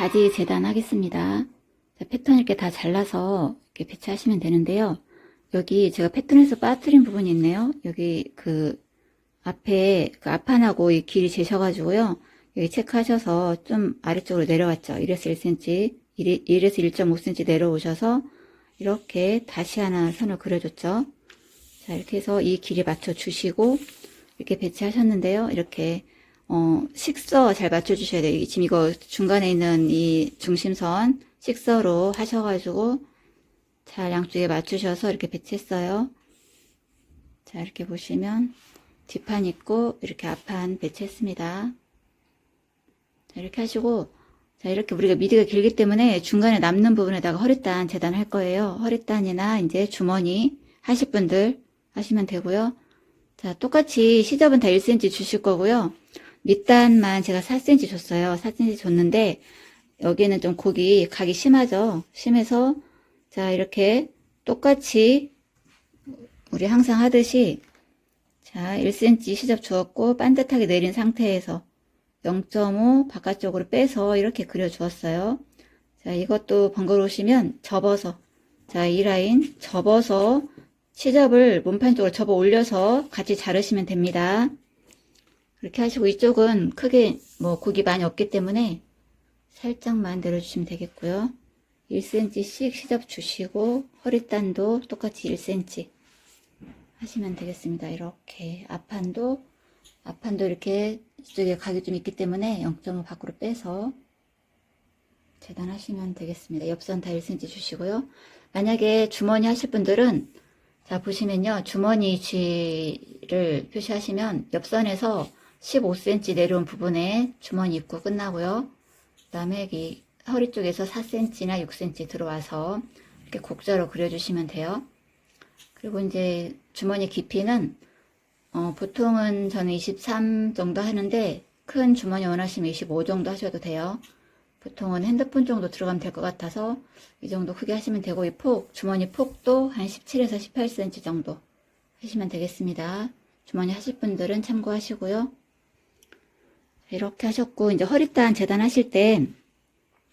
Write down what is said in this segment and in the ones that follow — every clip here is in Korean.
바지 재단하겠습니다. 자, 패턴 이렇게 다 잘라서 이렇게 배치하시면 되는데요. 여기 제가 패턴에서 빠뜨린 부분이 있네요. 여기 그 앞에 그 앞판하고 이 길이 재셔가지고요. 여기 체크하셔서 좀 아래쪽으로 내려왔죠. 1에서 1cm, 1에서 1.5cm 내려오셔서 이렇게 다시 하나 선을 그려줬죠. 자, 이렇게 해서 이 길이 맞춰 주시고 이렇게 배치하셨는데요. 이렇게 어, 식서 잘 맞춰주셔야 돼요. 지금 이거 중간에 있는 이 중심선 식서로 하셔가지고 잘 양쪽에 맞추셔서 이렇게 배치했어요. 자, 이렇게 보시면 뒷판 있고 이렇게 앞판 배치했습니다. 자, 이렇게 하시고 자, 이렇게 우리가 미디가 길기 때문에 중간에 남는 부분에다가 허리단 재단할 거예요. 허리단이나 이제 주머니 하실 분들 하시면 되고요. 자, 똑같이 시접은 다 1cm 주실 거고요. 밑단만 제가 4cm 줬어요. 4cm 줬는데 여기는 좀 곡이 각이 심하죠. 심해서 자, 이렇게 똑같이 우리 항상 하듯이 자, 1cm 시접 주었고 반듯하게 내린 상태에서 0.5 바깥쪽으로 빼서 이렇게 그려 주었어요. 자, 이것도 번거로우시면 접어서 자, 이 라인 접어서 시접을 몸판 쪽으로 접어 올려서 같이 자르시면 됩니다. 그렇게 하시고 이쪽은 크게 뭐 곡이 많이 없기 때문에 살짝만 내려주시면 되겠고요. 1cm씩 시접 주시고 허리단도 똑같이 1cm 하시면 되겠습니다. 이렇게 앞판도 앞판도 이렇게 이쪽에 각이 좀 있기 때문에 0.5 밖으로 빼서 재단하시면 되겠습니다. 옆선 다 1cm 주시고요. 만약에 주머니 하실 분들은 자 보시면요 주머니 위치를 표시하시면 옆선에서 15cm 내려온 부분에 주머니 입구 끝나고요. 그 다음에 여기 허리 쪽에서 4cm나 6cm 들어와서 이렇게 곡자로 그려주시면 돼요. 그리고 이제 주머니 깊이는 어, 보통은 저는 23 정도 하는데 큰 주머니 원하시면 25 정도 하셔도 돼요. 보통은 핸드폰 정도 들어가면 될 것 같아서 이 정도 크게 하시면 되고 이 폭, 주머니 폭도 한 17에서 18cm 정도 하시면 되겠습니다. 주머니 하실 분들은 참고하시고요. 이렇게 하셨고 이제 허리단 재단하실 때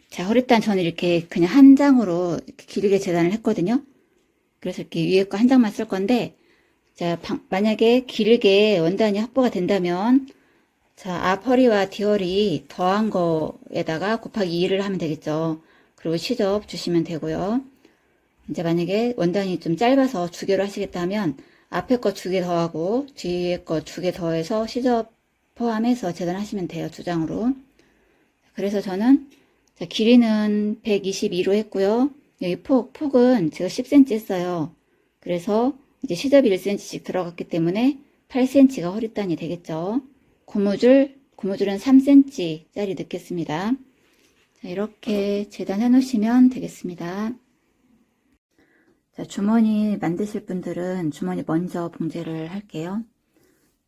자, 허리단 저는 이렇게 그냥 한 장으로 이렇게 길게 재단을 했거든요. 그래서 이렇게 위에 거 한 장만 쓸 건데 자, 방- 만약에 길게 원단이 확보가 된다면 자, 앞 허리와 뒤허리 더한 거에다가 곱하기 2를 하면 되겠죠. 그리고 시접 주시면 되고요. 이제 만약에 원단이 좀 짧아서 두 개로 하시겠다 하면 앞에 거 두 개 더하고 뒤에 거 두 개 더해서 시접 포함해서 재단하시면 돼요. 두 장으로. 그래서 저는 자, 길이는 122로 했고요. 여기 폭, 폭은 제가 10cm 했어요. 그래서 이제 시접이 1cm씩 들어갔기 때문에 8cm가 허리단이 되겠죠. 고무줄, 고무줄은 3cm짜리 넣겠습니다. 자, 이렇게 재단해 놓으시면 되겠습니다. 자, 주머니 만드실 분들은 주머니 먼저 봉제를 할게요.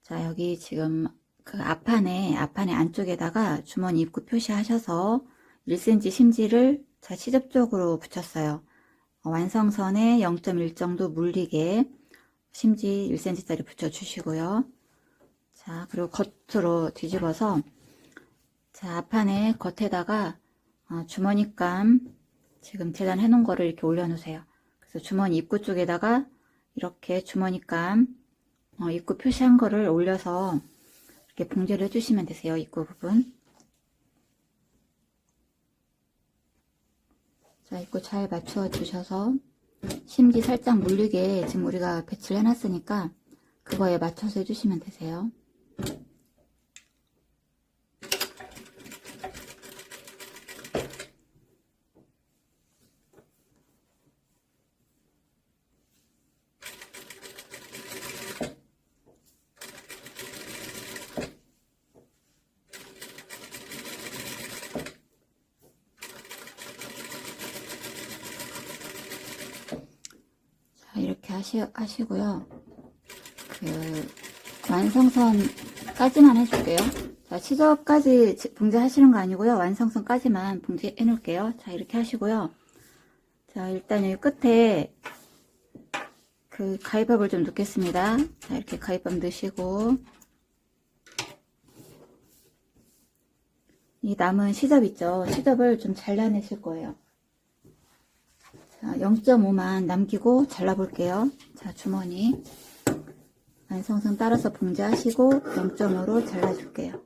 자, 여기 지금 그 앞판에, 앞판에 안쪽에다가 주머니 입구 표시하셔서 1cm 심지를 자, 시접 쪽으로 붙였어요. 어, 완성선에 0.1 정도 물리게 심지 1cm짜리 붙여주시고요. 자, 그리고 겉으로 뒤집어서 자, 앞판에 겉에다가 어, 주머니감 지금 재단해 놓은 거를 이렇게 올려놓으세요. 그래서 주머니 입구 쪽에다가 이렇게 주머니감 어, 입구 표시한 거를 올려서 이렇게 봉제를 해주시면 되세요. 입구 부분. 자, 입구 잘 맞춰 주셔서 심지 살짝 물리게 지금 우리가 배치를 해놨으니까 그거에 맞춰서 해주시면 되세요. 자, 이렇게 하시, 하시고요. 그, 완성선까지만 해줄게요. 자, 시접까지 지- 봉제하시는 거 아니고요. 완성선까지만 봉제해 놓을게요. 자, 이렇게 하시고요. 자, 일단 여기 끝에 그 가위밥을 좀 넣겠습니다. 자, 이렇게 가위밥 넣으시고 이 남은 시접 있죠? 시접을 좀 잘라내실 거예요. 자, 0.5만 남기고 잘라볼게요. 자, 주머니. 완성선 따라서 봉제하시고 0.5로 잘라줄게요.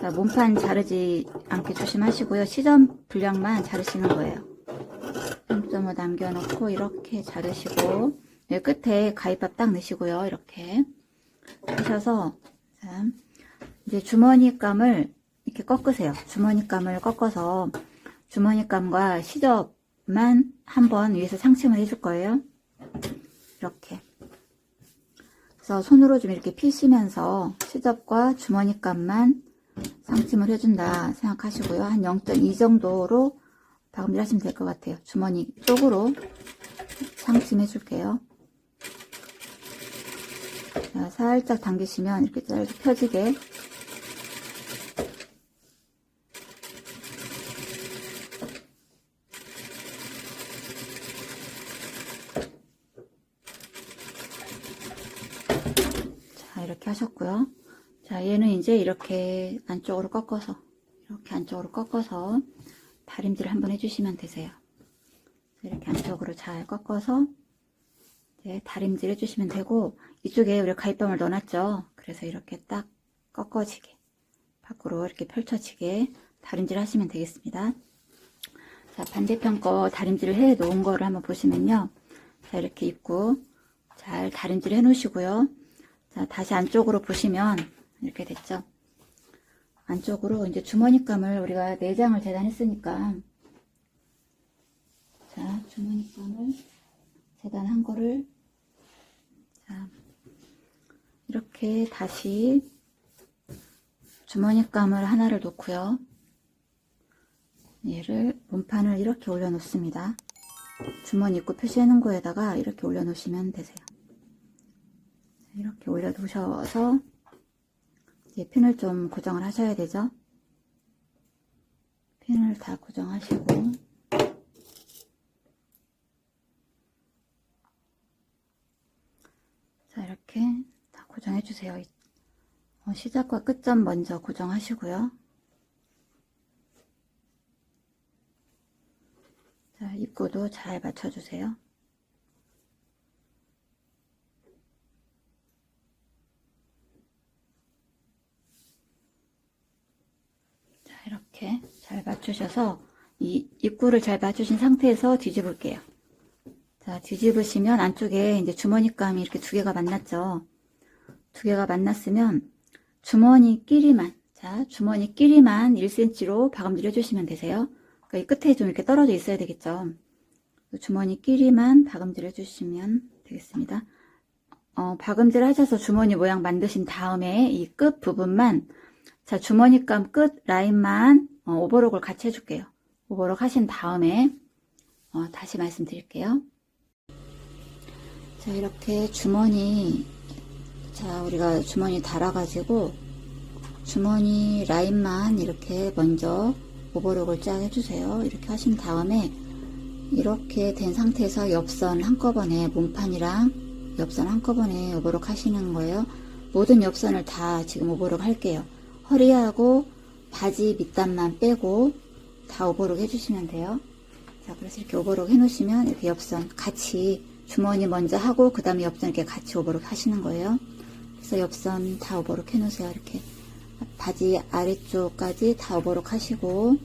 자, 몸판 자르지 않게 조심하시고요. 시점 분량만 자르시는 거예요. 0.5 남겨놓고 이렇게 자르시고 여기 끝에 가위밥 딱 넣으시고요. 이렇게 하셔서 자, 이제 주머니감을 이렇게 꺾으세요. 주머니감을 꺾어서 주머니감과 시접 만 한번 위에서 상침을 해줄 거예요. 이렇게. 그래서 손으로 좀 이렇게 피시면서 시접과 주머니감만 상침을 해준다 생각하시고요. 한 0.2 정도로 박음질 하시면 될 것 같아요. 주머니 쪽으로 상침해 줄게요. 자, 살짝 당기시면 이렇게 짧게 펴지게 자, 이렇게 하셨고요. 자, 얘는 이제 이렇게 안쪽으로 꺾어서, 이렇게 안쪽으로 꺾어서 다림질을 한번 해주시면 되세요. 이렇게 안쪽으로 잘 꺾어서 이제 다림질 해주시면 되고, 이쪽에 우리가 가위밤을 넣어놨죠? 그래서 이렇게 딱 꺾어지게, 밖으로 이렇게 펼쳐지게 다림질 하시면 되겠습니다. 자, 반대편 거 다림질을 해 놓은 거를 한번 보시면요. 자, 이렇게 입고 잘 다림질 해 놓으시고요. 자, 다시 안쪽으로 보시면 이렇게 됐죠. 안쪽으로 이제 주머니감을 우리가 4장을 재단했으니까 자, 주머니감을 재단한 거를 자, 이렇게 다시 주머니감을 하나를 놓고요. 얘를 몸판을 이렇게 올려 놓습니다. 주머니 입구 표시해 놓은 거에다가 이렇게 올려 놓으시면 되세요. 이렇게 올려 두셔서 이제 핀을 좀 고정을 하셔야 되죠. 핀을 다 고정하시고 자 이렇게 다 고정해 주세요. 어, 시작과 끝점 먼저 고정하시고요. 자 입구도 잘 맞춰주세요. 자, 이렇게 잘 맞추셔서 이 입구를 잘 맞추신 상태에서 뒤집을게요. 자, 뒤집으시면 안쪽에 이제 주머니감이 이렇게 두 개가 만났죠. 두 개가 만났으면 주머니끼리만, 자, 주머니끼리만 1cm로 박음질 해주시면 되세요. 그러니까 이 끝에 좀 이렇게 떨어져 있어야 되겠죠. 주머니끼리만 박음질 해주시면 되겠습니다. 어, 박음질 하셔서 주머니 모양 만드신 다음에 이 끝 부분만 자, 주머니감 끝 라인만 어, 오버록을 같이 해줄게요. 오버록 하신 다음에 어, 다시 말씀드릴게요. 자, 이렇게 주머니 자, 우리가 주머니 달아가지고 주머니 라인만 이렇게 먼저 오버록을 쫙 해주세요. 이렇게 하신 다음에 이렇게 된 상태에서 옆선 한꺼번에 몸판이랑 옆선 한꺼번에 오버록 하시는 거예요. 모든 옆선을 다 지금 오버록 할게요. 허리하고 바지 밑단만 빼고 다 오버록 해주시면 돼요. 자, 그래서 이렇게 오버록 해놓으시면 이렇게 옆선 같이 주머니 먼저 하고 그 다음에 옆선 이렇게 같이 오버록 하시는 거예요. 그래서 옆선 다 오버록 해놓으세요. 이렇게 바지 아래쪽까지 다 오버록 하시고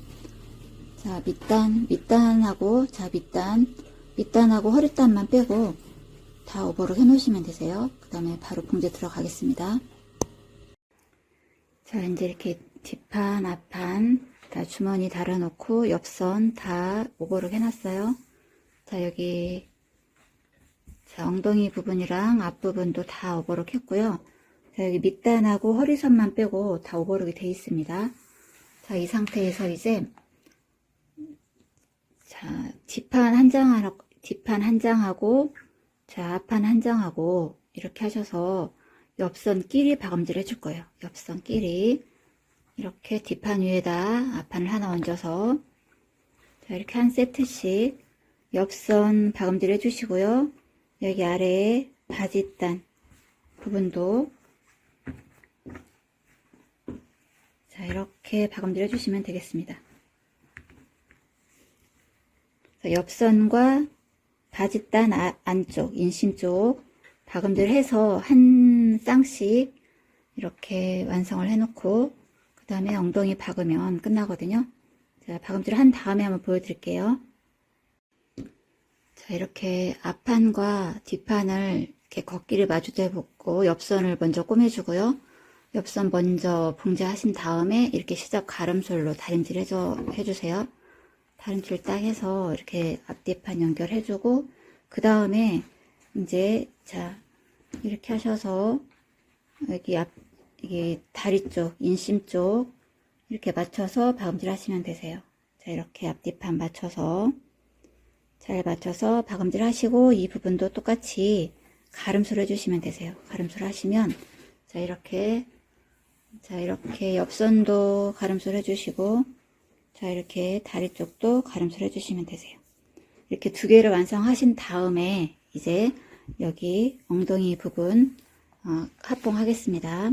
자 밑단 밑단하고 자 밑단 밑단하고 허리단만 빼고 다 오버록 해놓으시면 되세요. 그 다음에 바로 봉제 들어가겠습니다. 자, 이제 이렇게 뒷판, 앞판 다 주머니 달아놓고 옆선 다 오버록 해놨어요. 자, 여기 자, 엉덩이 부분이랑 앞부분도 다 오버록 했고요. 자, 여기 밑단하고 허리선만 빼고 다 오버록이 돼 있습니다. 자, 이 상태에서 이제 자, 뒷판 한 장, 뒷판 한 장하고 자, 앞판 한 장하고 이렇게 하셔서 옆선 끼리 박음질 해줄 거예요. 옆선 끼리 이렇게 뒷판 위에다 앞판을 하나 얹어서 자 이렇게 한 세트씩 옆선 박음질 해주시고요. 여기 아래에 바지단 부분도 자 자, 이렇게 박음질 해주시면 되겠습니다. 옆선과 바짓단 아- 안쪽, 인심 쪽 박음질 해서 한 쌍씩 이렇게 완성을 해놓고 그 다음에 엉덩이 박으면 끝나거든요. 자, 박음질 한 다음에 한번 보여드릴게요. 자, 이렇게 앞판과 뒷판을 이렇게 걷기를 마주대 붙고 옆선을 먼저 꼬매주고요. 옆선 먼저 봉제하신 다음에 이렇게 시작 가름솔로 다림질 해줘, 해주세요. 다림질 딱 해서 이렇게 앞뒤판 연결해주고 그 다음에 이제 자 이렇게 하셔서 여기 앞 이게 다리 쪽 인심 쪽 이렇게 맞춰서 박음질 하시면 되세요. 자 이렇게 앞뒤판 맞춰서 잘 맞춰서 박음질 하시고 이 부분도 똑같이 가름술 해주시면 되세요. 가름술 하시면 자 이렇게 자 이렇게 옆선도 가름술 해주시고 자 이렇게 다리 쪽도 가름술 해주시면 되세요. 이렇게 두 개를 완성하신 다음에 이제 여기 엉덩이 부분 어, 합봉하겠습니다.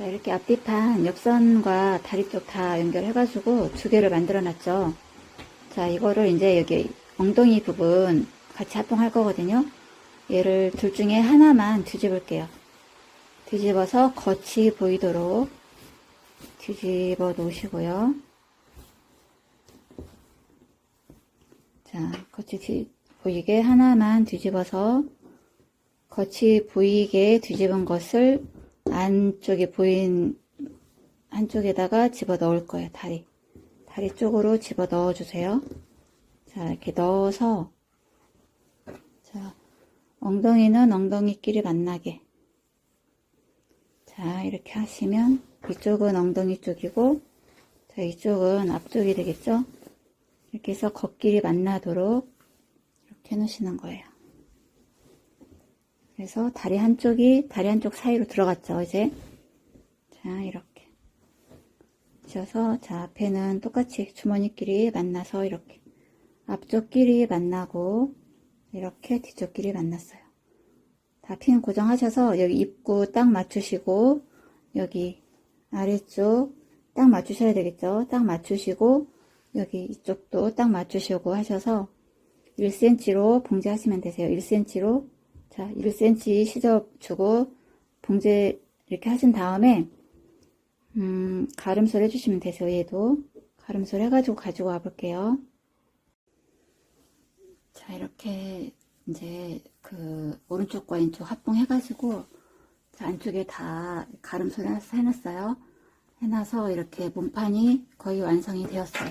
자 이렇게 앞뒤판 옆선과 다리 쪽 다 연결해가지고 두 개를 만들어 놨죠. 자 이거를 이제 여기 엉덩이 부분 같이 합봉할 거거든요. 얘를 둘 중에 하나만 뒤집을게요. 뒤집어서 겉이 보이도록 뒤집어 놓으시고요. 자, 겉이 뒤, 보이게 하나만 뒤집어서 겉이 보이게 뒤집은 것을 안쪽에 보인 한쪽에다가 집어 넣을 거예요. 다리. 다리 쪽으로 집어 넣어 주세요. 자, 이렇게 넣어서 자, 엉덩이는 엉덩이끼리 만나게. 자, 이렇게 하시면 이쪽은 엉덩이 쪽이고 자, 이쪽은 앞쪽이 되겠죠? 이렇게 해서 겉길이 만나도록 이렇게 해 놓으시는 거예요. 그래서 다리 한쪽이 다리 한쪽 사이로 들어갔죠, 이제. 자, 이렇게. 하셔서, 자, 앞에는 똑같이 주머니끼리 만나서 이렇게. 앞쪽끼리 만나고, 이렇게 뒤쪽끼리 만났어요. 다 핀 고정하셔서, 여기 입구 딱 맞추시고, 여기 아래쪽 딱 맞추셔야 되겠죠? 딱 맞추시고, 여기 이쪽도 딱 맞추시고 하셔서 1cm로 봉제하시면 되세요. 1cm로 자 1cm 시접 주고 봉제 이렇게 하신 다음에 음, 가름솔 해주시면 되세요. 얘도 가름솔 해가지고 가지고 와볼게요. 자 이렇게 이제 그 오른쪽과 왼쪽 합봉 해가지고 자, 안쪽에 다 가름솔 해놨어요. 해놔서 이렇게 몸판이 거의 완성이 되었어요.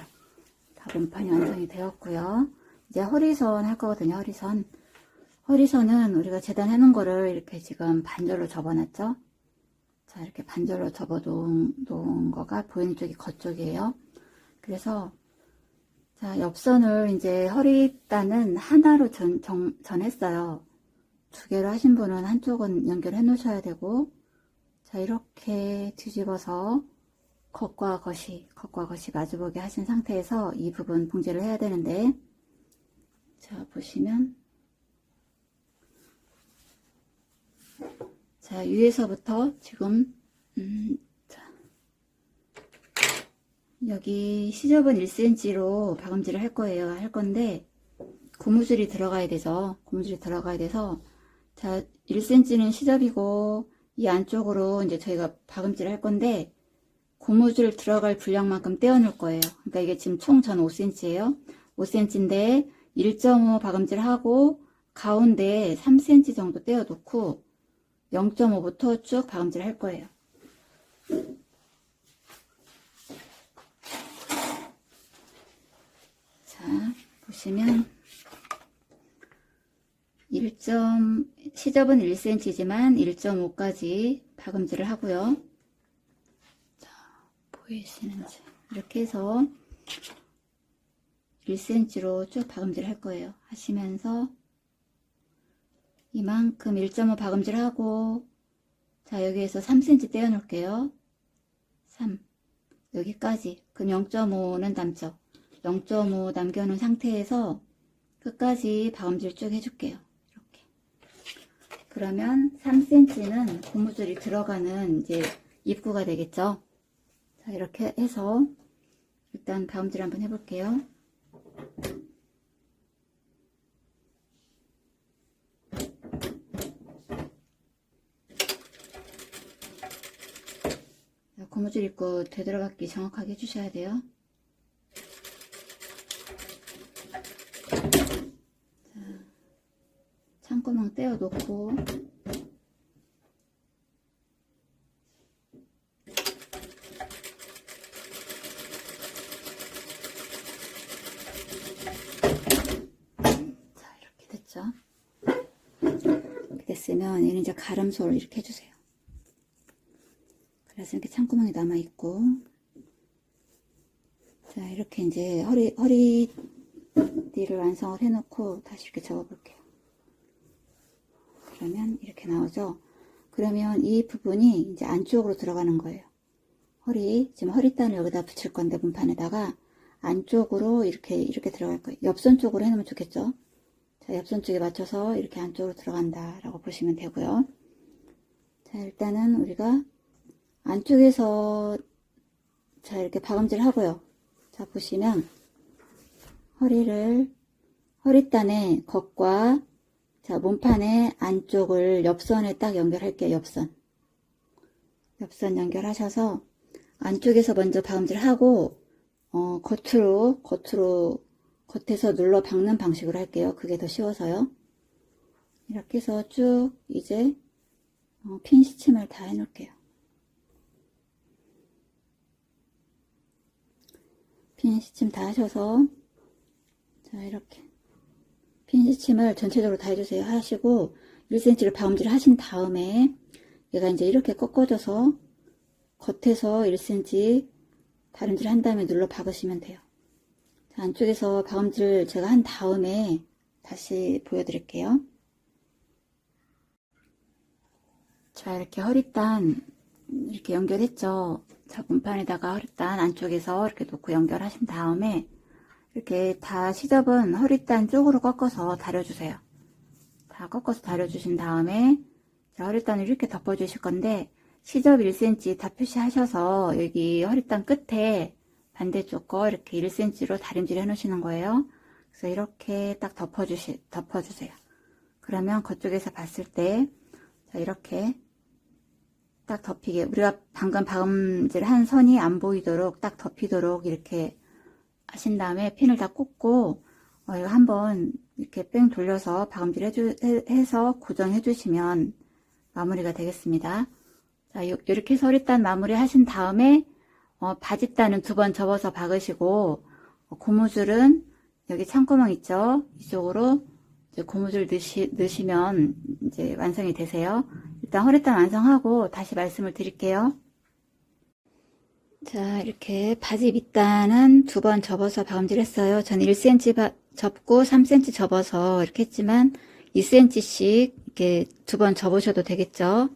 다 몸판이 완성이 되었고요. 이제 허리선 할 거거든요. 허리선. 허리선은 우리가 재단해 놓은 거를 이렇게 지금 반절로 접어놨죠. 자, 이렇게 반절로 접어 놓은, 거가 보이는 쪽이 겉쪽이에요. 그래서 자, 옆선을 이제 허리단은 하나로 전, 정, 전했어요. 두 개로 하신 분은 한쪽은 연결해 놓으셔야 되고, 자, 이렇게 뒤집어서 겉과 겉이, 겉과 겉이 마주보게 하신 상태에서 이 부분 봉제를 해야 되는데, 자, 보시면, 자, 위에서부터 지금, 음, 자, 여기 시접은 1cm로 박음질을 할 거예요. 할 건데, 고무줄이 들어가야 되죠. 고무줄이 들어가야 돼서, 자, 1cm는 시접이고, 이 안쪽으로 이제 저희가 박음질을 할 건데, 고무줄 들어갈 분량만큼 떼어 놓을 거예요. 그러니까 이게 지금 총 전 5cm예요. 5cm인데 1.5 박음질 하고 가운데 3cm 정도 떼어 놓고 0.5부터 쭉 박음질 할 거예요. 자, 보시면 1. 시접은 1cm지만 1.5까지 박음질을 하고요. 보이시는지 이렇게 해서 1cm로 쭉 박음질 할 거예요 하시면서 이만큼 1.5 박음질 하고 자 여기에서 3cm 떼어 놓을게요. 3 여기까지. 그럼 0.5는 남죠 0.5 남겨 놓은 상태에서 끝까지 박음질 쭉 해줄게요. 이렇게. 그러면 3cm는 고무줄이 들어가는 이제 입구가 되겠죠? 자, 이렇게 해서 일단 다음질 한번 해볼게요. 고무줄 입고 되돌아가기 정확하게 해주셔야 돼요. 자, 창구멍 떼어 놓고 자, 이렇게 됐죠? 이렇게 됐으면 얘는 이제 가름소를 이렇게 해주세요. 그래서 이렇게 창구멍이 남아있고, 자, 이렇게 이제 허리, 허리띠를 완성을 해놓고 다시 이렇게 접어볼게요. 그러면 이렇게 나오죠? 그러면 이 부분이 이제 안쪽으로 들어가는 거예요. 허리, 지금 허리단을 여기다 붙일 건데, 문판에다가 안쪽으로 이렇게, 이렇게 들어갈 거예요. 옆선 쪽으로 해놓으면 좋겠죠? 자, 옆선 쪽에 맞춰서 이렇게 안쪽으로 들어간다 라고 보시면 되고요. 자, 일단은 우리가 안쪽에서 자, 이렇게 박음질 하고요. 자, 보시면 허리를 허리단의 겉과 자, 몸판의 안쪽을 옆선에 딱 연결할게요. 옆선. 옆선 연결하셔서 안쪽에서 먼저 박음질 하고 어, 겉으로 겉으로 겉에서 눌러 박는 방식으로 할게요. 그게 더 쉬워서요. 이렇게 해서 쭉 이제 어, 핀 시침을 다 해놓을게요. 핀 시침 다 하셔서 자 이렇게 핀 시침을 전체적으로 다 해주세요. 하시고 1cm를 바움질을 하신 다음에 얘가 이제 이렇게 꺾어져서 겉에서 1cm 다림질 한 다음에 눌러 박으시면 돼요. 자, 안쪽에서 바움질 제가 한 다음에 다시 보여드릴게요. 자, 이렇게 허리단 이렇게 연결했죠. 자, 문판에다가 허리단 안쪽에서 이렇게 놓고 연결하신 다음에 이렇게 다 시접은 허리단 쪽으로 꺾어서 다려주세요. 다 꺾어서 다려주신 다음에 자, 허리단을 이렇게 덮어주실 건데 시접 1cm 다 표시하셔서 여기 허리단 끝에 반대쪽 거 이렇게 1cm로 다림질 해 놓으시는 거예요. 그래서 이렇게 딱 덮어주시, 덮어주세요. 그러면 그쪽에서 봤을 때, 자, 이렇게 딱 덮이게, 우리가 방금 박음질 한 선이 안 보이도록 딱 덮이도록 이렇게 하신 다음에 핀을 다 꽂고, 어, 이거 한번 이렇게 뺑 돌려서 박음질 해주, 해, 해서 고정해 주시면 마무리가 되겠습니다. 자, 요, 이렇게 해서 허리단 마무리 하신 다음에, 어, 바짓단은 두 번 접어서 박으시고, 어, 고무줄은 여기 창구멍 있죠? 이쪽으로 고무줄 넣으시, 넣으시면 이제 완성이 되세요. 일단 허리단 완성하고 다시 말씀을 드릴게요. 자, 이렇게 바지 밑단은 두 번 접어서 박음질 했어요. 저는 1cm 바, 접고 3cm 접어서 이렇게 했지만 2cm씩 이렇게 두 번 접으셔도 되겠죠?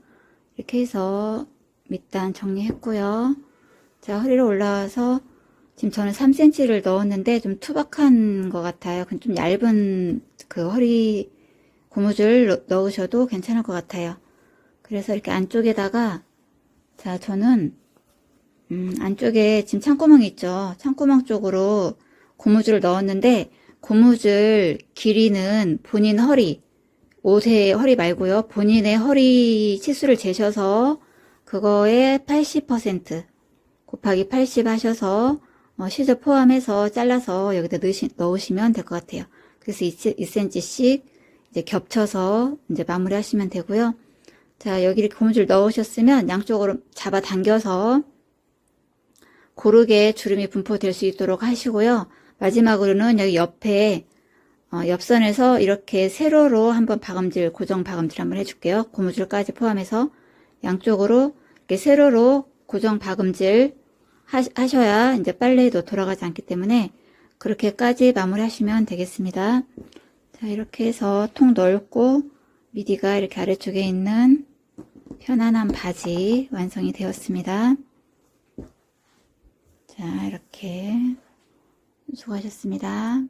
이렇게 해서 밑단 정리했고요. 자, 허리를 올라와서 지금 저는 3cm를 넣었는데 좀 투박한 것 같아요. 좀 얇은 그 허리 고무줄 넣으셔도 괜찮을 것 같아요. 그래서 이렇게 안쪽에다가 자, 저는 음, 안쪽에 지금 창구멍이 있죠. 창구멍 쪽으로 고무줄을 넣었는데 고무줄 길이는 본인 허리 옷의 허리 말고요. 본인의 허리 치수를 재셔서 그거에 80% 곱하기 80 하셔서 어, 시접 포함해서 잘라서 여기다 넣으시, 넣으시면 될 것 같아요. 그래서 2cm씩 이제 겹쳐서 이제 마무리 하시면 되고요. 자, 여기 이렇게 고무줄 넣으셨으면 양쪽으로 잡아 당겨서 고르게 주름이 분포될 수 있도록 하시고요. 마지막으로는 여기 옆에 어, 옆선에서 이렇게 세로로 한번 박음질, 고정 박음질 한번 해줄게요. 고무줄까지 포함해서 양쪽으로 이렇게 세로로 고정 박음질 하셔야 이제 빨래도 돌아가지 않기 때문에 그렇게까지 마무리 하시면 되겠습니다. 자, 이렇게 해서 통 넓고 미디가 이렇게 아래쪽에 있는 편안한 바지 완성이 되었습니다. 자, 이렇게 수고하셨습니다.